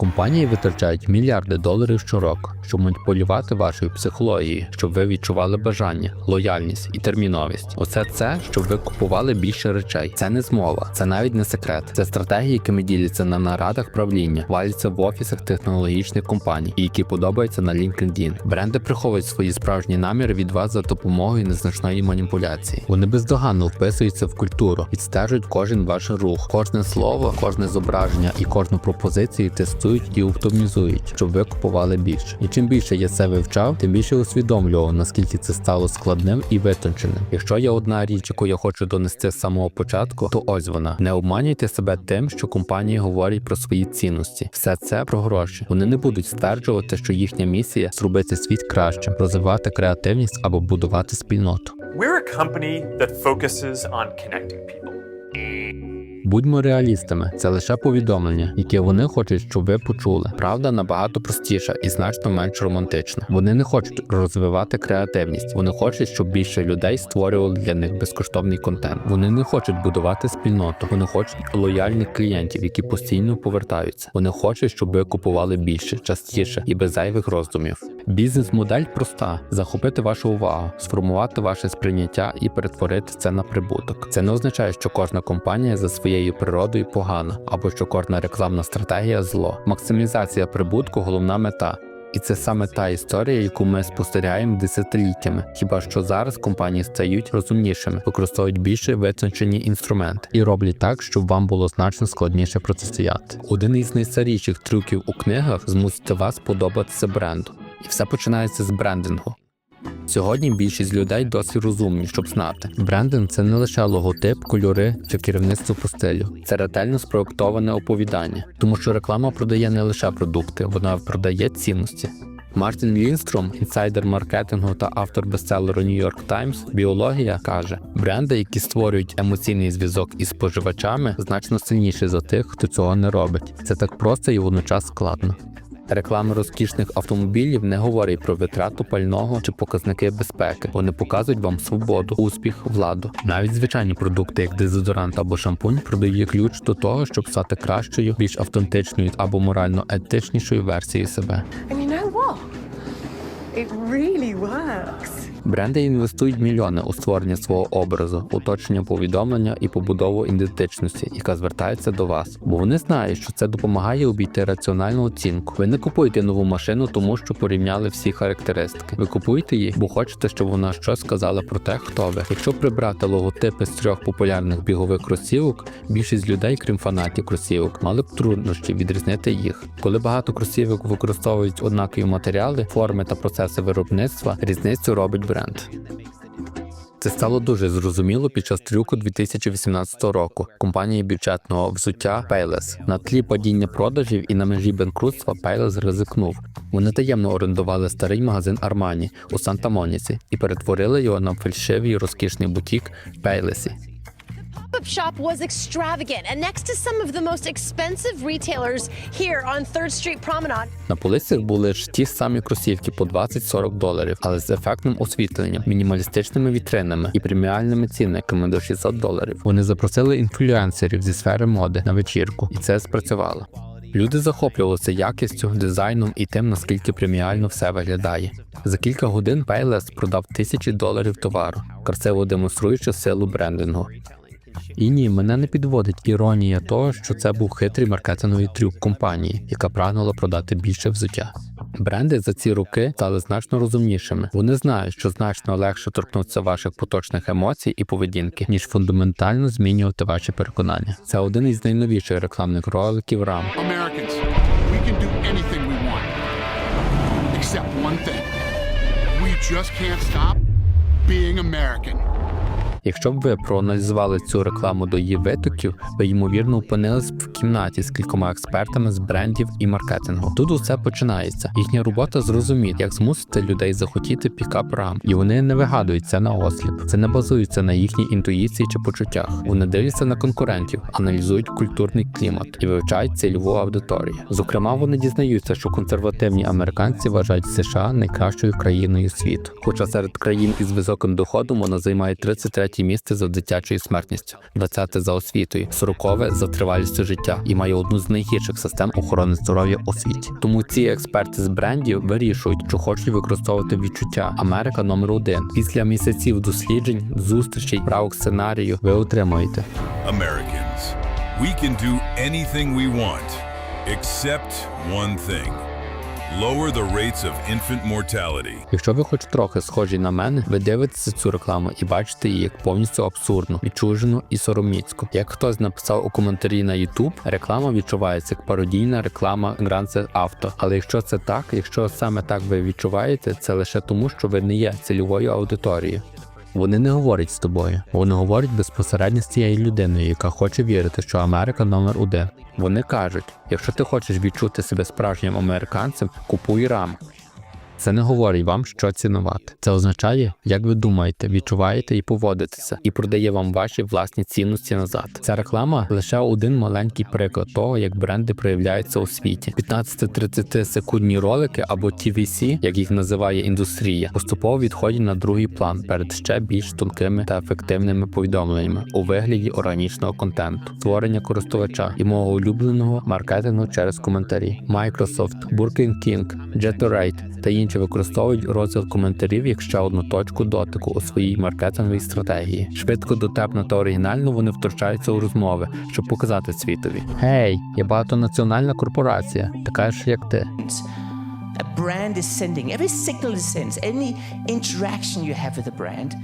Компанії витрачають мільярди доларів щороку, щоб маніпулювати вашою психологією, щоб ви відчували бажання, лояльність і терміновість. Усе це, щоб ви купували більше речей. Це не змова, це навіть не секрет. Це стратегії, якими діляться на нарадах правління, валяться в офісах технологічних компаній, які подобаються на LinkedIn. Бренди приховують свої справжні наміри від вас за допомогою незначної маніпуляції. Вони бездоганно вписуються в культуру, відстежують кожен ваш рух, кожне слово, кожне зображення і кожну пропозицію тестують і оптимізують, щоб ви купували більше. Чим більше я це вивчав, тим більше усвідомлював, наскільки це стало складним і витонченим. Якщо є одна річ, яку я хочу донести з самого початку, то ось вона: не обманюйте себе тим, що компанії говорять про свої цінності. Все це про гроші. Вони не будуть стверджувати, що їхня місія зробити світ кращим, розвивати креативність або будувати спільноту. We're a company that focuses on connecting people. Будьмо реалістами, це лише повідомлення, яке вони хочуть, щоб ви почули. Правда набагато простіша і значно менш романтична. Вони не хочуть розвивати креативність. Вони хочуть, щоб більше людей створювали для них безкоштовний контент. Вони не хочуть будувати спільноту. Вони хочуть лояльних клієнтів, які постійно повертаються. Вони хочуть, щоб ви купували більше, частіше і без зайвих роздумів. Бізнес-модель проста: захопити вашу увагу, сформувати ваше сприйняття і перетворити це на прибуток. Це не означає, що кожна компанія за своєю природою погана, або що кожна рекламна стратегія зло. Максимізація прибутку головна мета. І це саме та історія, яку ми спостерігаємо десятиліттями. Хіба що зараз компанії стають розумнішими, використовують більше визначені інструменти і роблять так, щоб вам було значно складніше протистояти. Один із найстаріших трюків у книгах змусити вас подобатися бренду. І все починається з брендингу. Сьогодні більшість людей досить розумні, щоб знати. Брендинг це не лише логотип, кольори чи керівництво по стилю. Це ретельно спроектоване оповідання, тому що реклама продає не лише продукти, вона продає цінності. Мартін Лінстром, інсайдер маркетингу та автор бестселеру York Times Біологія каже: бренди, які створюють емоційний зв'язок із споживачами, значно сильніші за тих, хто цього не робить. Це так просто і водночас складно. Реклами розкішних автомобілів не говорять про витрату пального чи показники безпеки. Вони показують вам свободу, успіх, владу. Навіть звичайні продукти, як дезодорант або шампунь, продають ключ до того, щоб стати кращою, більш автентичною або морально етичнішою версією себе. And you know what? It really works. Бренди інвестують мільйони у створення свого образу, уточнення повідомлення і побудову ідентичності, яка звертається до вас. Бо вони знають, що це допомагає обійти раціональну оцінку. Ви не купуєте нову машину, тому що порівняли всі характеристики. Ви купуєте її, бо хочете, щоб вона щось сказала про те, хто ви. Якщо прибрати логотипи з трьох популярних бігових кросівок, більшість людей, крім фанатів кросівок, мали б труднощі відрізнити їх. Коли багато кросівок використовують однакові матеріали, форми та процеси виробництва, різницю робить бренд. Це стало дуже зрозуміло під час трюку 2018 року компанії бюджетного взуття Payless. На тлі падіння продажів і на межі банкрутства Payless ризикнув. Вони таємно орендували старий магазин Армані у Санта-Моніці і перетворили його на фальшивий розкішний бутік Payless. Pop-up shop was extravagant and next to some of the most expensive retailers here on 3rd Street Promenade. На полицях були ж ті самі кросівки по 20-40 доларів, але з ефектним освітленням, мінімалістичними вітринами і преміальними цінниками до 600 доларів. Вони запросили інфлюенсерів зі сфери моди на вечірку, і це спрацювало. Люди захоплювалися якістю, дизайном і тим, наскільки преміально все виглядає. За кілька годин Payless продав тисячі доларів товару, красиво демонструючи силу брендингу. І ні, мене не підводить іронія того, що це був хитрий маркетинговий трюк компанії, яка прагнула продати більше взуття. Бренди за ці роки стали значно розумнішими. Вони знають, що значно легше торкнутися ваших поточних емоцій і поведінки, ніж фундаментально змінювати ваші переконання. Це один із найновіших рекламних роликів being American. Якщо б ви проаналізували цю рекламу до її витоків, ви ймовірно опинились б в кімнаті з кількома експертами з брендів і маркетингу. Тут усе починається. Їхня робота зрозуміти, як змусити людей захотіти пікап рам, і вони не вигадують це на осліп. Це не базується на їхній інтуїції чи почуттях. Вони дивляться на конкурентів, аналізують культурний клімат і вивчають цільову аудиторію. Зокрема, вони дізнаються, що консервативні американці вважають США найкращою країною світу. Хоча серед країн із високим доходом вона займає 33 третє місце за дитячою смертністю, 20 за освітою, 40 за тривалістю життя і має одну з найгірших систем охорони здоров'я у світі. Тому ці експерти з брендів вирішують, чи хочуть використовувати відчуття. Америка номер один. Після місяців досліджень, зустрічей, правок сценарію ви отримуєте. Americans, we can do anything we want, except one thing lower the rates of infant mortality. Якщо ви хоч трохи схожі на мене, ви дивитеся цю рекламу і бачите її як повністю абсурдну, відчужену і сороміцьку. Як хтось написав у коментарі на YouTube, реклама відчувається як пародійна реклама Grand Auto. Але якщо це так, якщо саме так ви відчуваєте, це лише тому, що ви не є цільовою аудиторією. Вони не говорять з тобою, вони говорять безпосередньо з цією людиною, яка хоче вірити, що Америка номер один. Вони кажуть: якщо ти хочеш відчути себе справжнім американцем, купуй рам. Це не говорить вам, що цінувати. Це означає, як ви думаєте, відчуваєте і поводитеся, і продає вам ваші власні цінності назад. Ця реклама лише один маленький приклад того, як бренди проявляються у світі. 15-30 секундні ролики або TVC, як їх називає індустрія, поступово відходять на другий план перед ще більш тонкими та ефективними повідомленнями у вигляді органічного контенту, створення користувача і мого улюбленого маркетингу через коментарі. Microsoft, Burger King, Jetorate та інші використовують розділ коментарів як ще одну точку дотику у своїй маркетинговій стратегії. Швидко, дотепно та оригінально вони втручаються у розмови, щоб показати світові: Гей, я багатонаціональна корпорація, така ж як ти. a brand is sending, every signal it sends, any interaction you have with a brand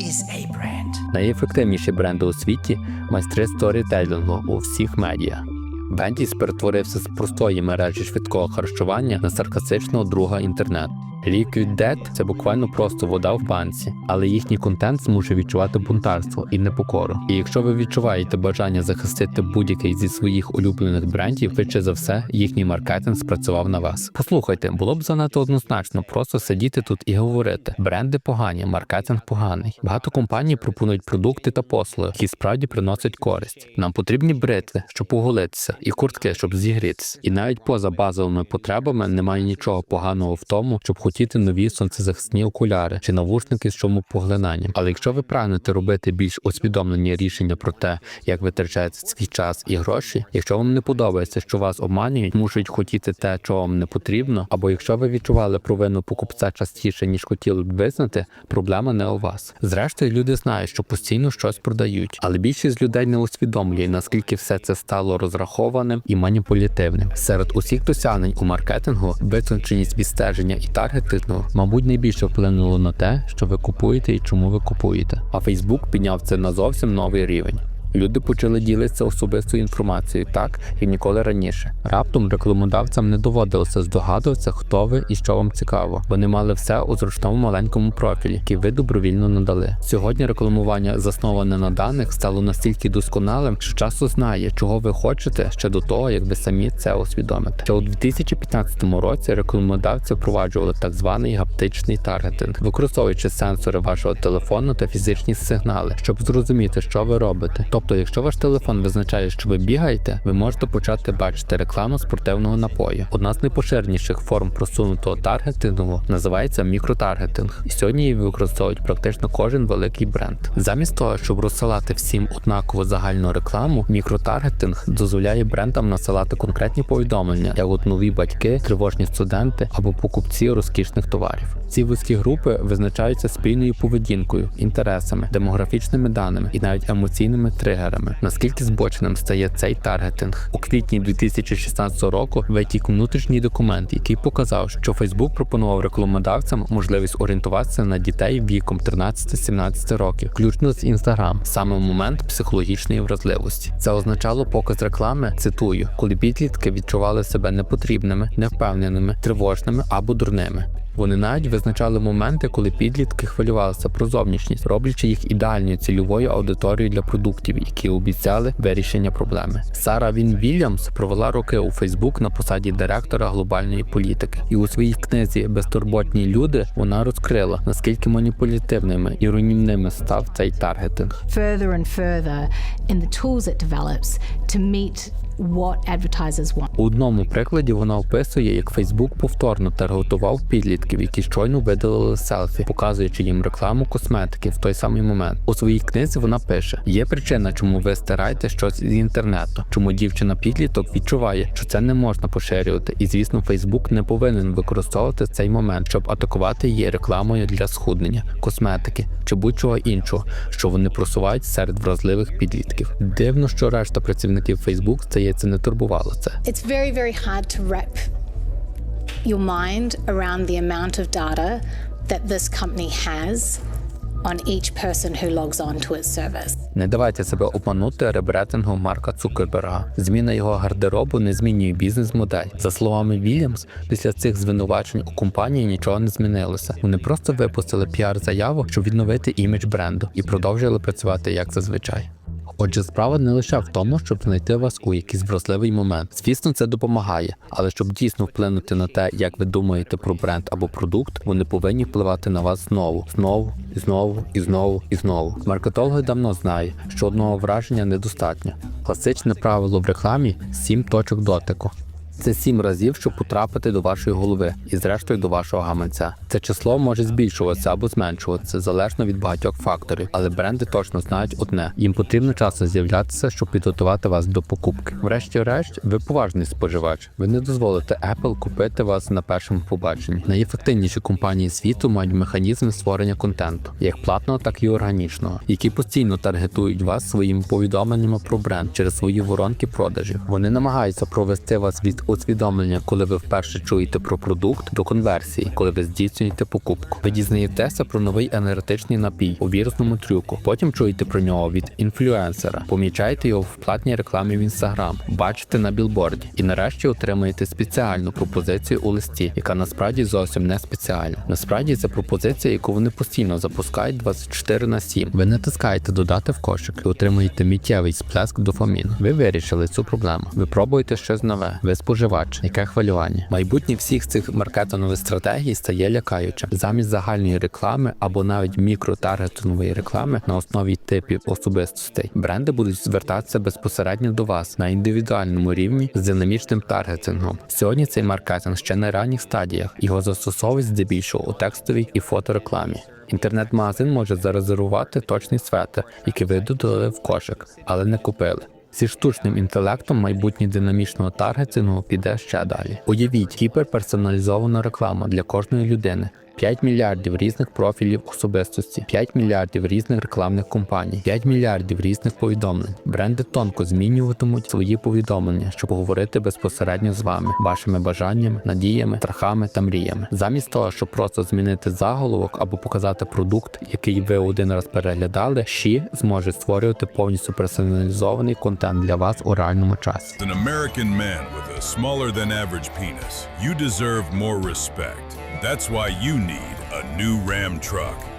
is a brand. Найефективніші бренди у світі майстри сторітелінгу у всіх медіа. Бендіс перетворився з простої мережі швидкого харчування на саркастичного друга інтернету. Liquid Death – це буквально просто вода в банці, але їхній контент змушує відчувати бунтарство і непокору. І якщо ви відчуваєте бажання захистити будь-який зі своїх улюблених брендів, швидше за все їхній маркетинг спрацював на вас. Послухайте, було б занадто однозначно просто сидіти тут і говорити: бренди погані, маркетинг поганий. Багато компаній пропонують продукти та послуги, які справді приносять користь. Нам потрібні бритви, щоб оголитися, і куртки, щоб зігрітися. І навіть поза базовими потребами немає нічого поганого в тому, щоб хотіти нові сонцезахисні окуляри чи навушники з шумопоглинанням. Але якщо ви прагнете робити більш усвідомлені рішення про те, як витрачаєте свій час і гроші, якщо вам не подобається, що вас обманюють, мушують хотіти те, чого вам не потрібно, або якщо ви відчували провину покупця частіше ніж хотіли б визнати, проблема не у вас. Зрештою, люди знають, що постійно щось продають, але більшість людей не усвідомлює, наскільки все це стало розрахованим і маніпулятивним. Серед усіх досягнень у маркетингу визначеність відстеження і таргетингу, мабуть, найбільше вплинуло на те, що ви купуєте і чому ви купуєте. А Facebook підняв це на зовсім новий рівень. Люди почали ділитися особистою інформацією так, як ніколи раніше. Раптом рекламодавцям не доводилося здогадуватися, хто ви і що вам цікаво. Вони мали все у зручному маленькому профілі, який ви добровільно надали. Сьогодні рекламування, засноване на даних, стало настільки досконалим, що часто знає, чого ви хочете ще до того, як ви самі це усвідомите. Ще у 2015 році рекламодавці впроваджували так званий гаптичний таргетинг, використовуючи сенсори вашого телефону та фізичні сигнали, щоб зрозуміти, що ви робите. Тобто, якщо ваш телефон визначає, що ви бігаєте, ви можете почати бачити рекламу спортивного напою. Одна з найпоширеніших форм просунутого таргетингу називається мікротаргетинг, і сьогодні її використовують практично кожен великий бренд. Замість того, щоб розсилати всім однаково загальну рекламу, мікротаргетинг дозволяє брендам насилати конкретні повідомлення, як от нові батьки, тривожні студенти або покупці розкішних товарів. Ці вузькі групи визначаються спільною поведінкою, інтересами, демографічними даними і навіть емоційними тригерами. Наскільки збоченим стає цей таргетинг? У квітні 2016 року витік внутрішній документ, який показав, що Facebook пропонував рекламодавцям можливість орієнтуватися на дітей віком 13-17 років, включно з Instagram, саме в момент психологічної вразливості. Це означало показ реклами, цитую, коли підлітки відчували себе непотрібними, невпевненими, тривожними або дурними. Вони навіть визначали моменти, коли підлітки хвилювалися про зовнішність, роблячи їх ідеальною цільовою аудиторією для продуктів, які обіцяли вирішення проблеми. Сара Він Вільямс провела роки у Фейсбук на посаді директора глобальної політики, і у своїй книзі Безтурботні люди вона розкрила наскільки маніпулятивними і руйнівними став цей таргетинг. further and further in the tools it develops to meet what advertisers want. У одному прикладі вона описує, як Фейсбук повторно таргетував підлітків, які щойно видалили селфі, показуючи їм рекламу косметики в той самий момент. У своїй книзі вона пише: є причина, чому ви стираєте щось із інтернету, чому дівчина підліток відчуває, що це не можна поширювати, і звісно, Фейсбук не повинен використовувати цей момент, щоб атакувати її рекламою для схуднення, косметики чи будь-чого іншого, що вони просувають серед вразливих підлітків. Дивно, що решта працівників Фейсбук здається не турбувало це. It's very, very hard to wrap your mind around the amount of data that this company has on each person who logs on to its service. Не давайте себе обманути ребретингом Марка Цукерберга. Зміна його гардеробу не змінює бізнес-модель. За словами Вільямс, після цих звинувачень у компанії нічого не змінилося. Вони просто випустили піар-заяву, щоб відновити імідж бренду, і продовжили працювати як зазвичай. Отже, справа не лише в тому, щоб знайти вас у якийсь вразливий момент. Звісно, це допомагає, але щоб дійсно вплинути на те, як ви думаєте про бренд або продукт, вони повинні впливати на вас знову, знову і знову і знову і знову. Маркетологи давно знають, що одного враження недостатньо. Класичне правило в рекламі сім точок дотику. Це сім разів, щоб потрапити до вашої голови і, зрештою, до вашого гаманця. Це число може збільшуватися або зменшуватися залежно від багатьох факторів, але бренди точно знають одне: їм потрібно часто з'являтися, щоб підготувати вас до покупки. Врешті-решт, ви поважний споживач. Ви не дозволите Apple купити вас на першому побаченні. Найефективніші компанії світу мають механізми створення контенту, як платного, так і органічного, які постійно таргетують вас своїми повідомленнями про бренд через свої воронки продажів. Вони намагаються провести вас від усвідомлення, коли ви вперше чуєте про продукт, до конверсії, коли ви здійснюєте покупку. Ви дізнаєтеся про новий енергетичний напій у вірусному трюку. Потім чуєте про нього від інфлюенсера, помічаєте його в платній рекламі в інстаграм, бачите на білборді, і нарешті отримаєте спеціальну пропозицію у листі, яка насправді зовсім не спеціальна. Насправді це пропозиція, яку вони постійно запускають 24 на 7. Ви натискаєте додати в кошик і отримуєте миттєвий сплеск дофаміну. Ви вирішили цю проблему. Ви пробуєте щось нове. Ви споживач, яке хвилювання. Майбутнє всіх цих маркетингових стратегій стає лякаючим. Замість загальної реклами або навіть мікротаргетингової реклами на основі типів особистостей. Бренди будуть звертатися безпосередньо до вас на індивідуальному рівні з динамічним таргетингом. Сьогодні цей маркетинг ще на ранніх стадіях. Його застосовують здебільшого у текстовій і фоторекламі. Інтернет-магазин може зарезервувати точний светр, який ви додали в кошик, але не купили. Зі штучним інтелектом майбутнє динамічного таргетингу піде ще далі. Уявіть гіперперсоналізовану рекламу для кожної людини. 5 мільярдів різних профілів особистості, 5 мільярдів різних рекламних компаній, 5 мільярдів різних повідомлень. Бренди тонко змінюватимуть свої повідомлення, щоб говорити безпосередньо з вами, вашими бажаннями, надіями, страхами та мріями. Замість того, щоб просто змінити заголовок або показати продукт, який ви один раз переглядали, Ші зможе створювати повністю персоналізований контент для вас у реальному часі. An American man with a smaller than average penis, you deserve more respect. That's why you need a new Ram truck.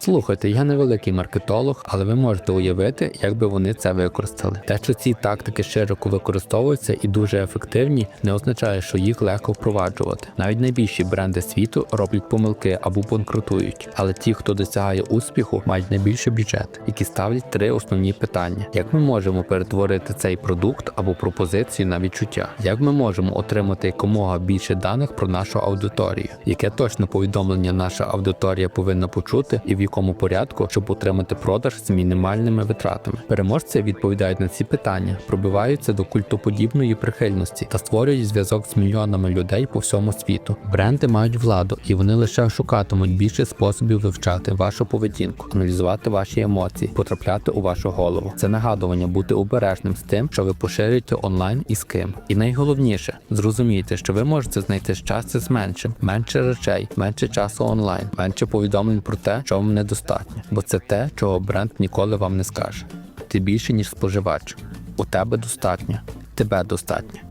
Слухайте, я не великий маркетолог, але ви можете уявити, як би вони це використали. Те, що ці тактики широко використовуються і дуже ефективні, не означає, що їх легко впроваджувати. Навіть найбільші бренди світу роблять помилки або банкрутують. Але ті, хто досягає успіху, мають найбільший бюджет, які ставлять три основні питання: як ми можемо перетворити цей продукт або пропозицію на відчуття? Як ми можемо отримати якомога більше даних про нашу аудиторію? Яке точно повідомлення наша аудиторія повинна почути і в якому порядку, щоб отримати продаж з мінімальними витратами. Переможці відповідають на ці питання, пробиваються до культоподібної прихильності та створюють зв'язок з мільйонами людей по всьому світу. Бренди мають владу, і вони лише шукатимуть більше способів вивчати вашу поведінку, аналізувати ваші емоції, потрапляти у вашу голову. Це нагадування бути обережним з тим, що ви поширюєте онлайн і з ким. І найголовніше зрозумійте, що ви можете знайти щастя з меншим, менше речей, менше часу онлайн, менше повідомлень про те, що вам недостатньо, бо це те, чого бренд ніколи вам не скаже. Ти більше ніж споживач. У тебе достатньо, тебе достатньо.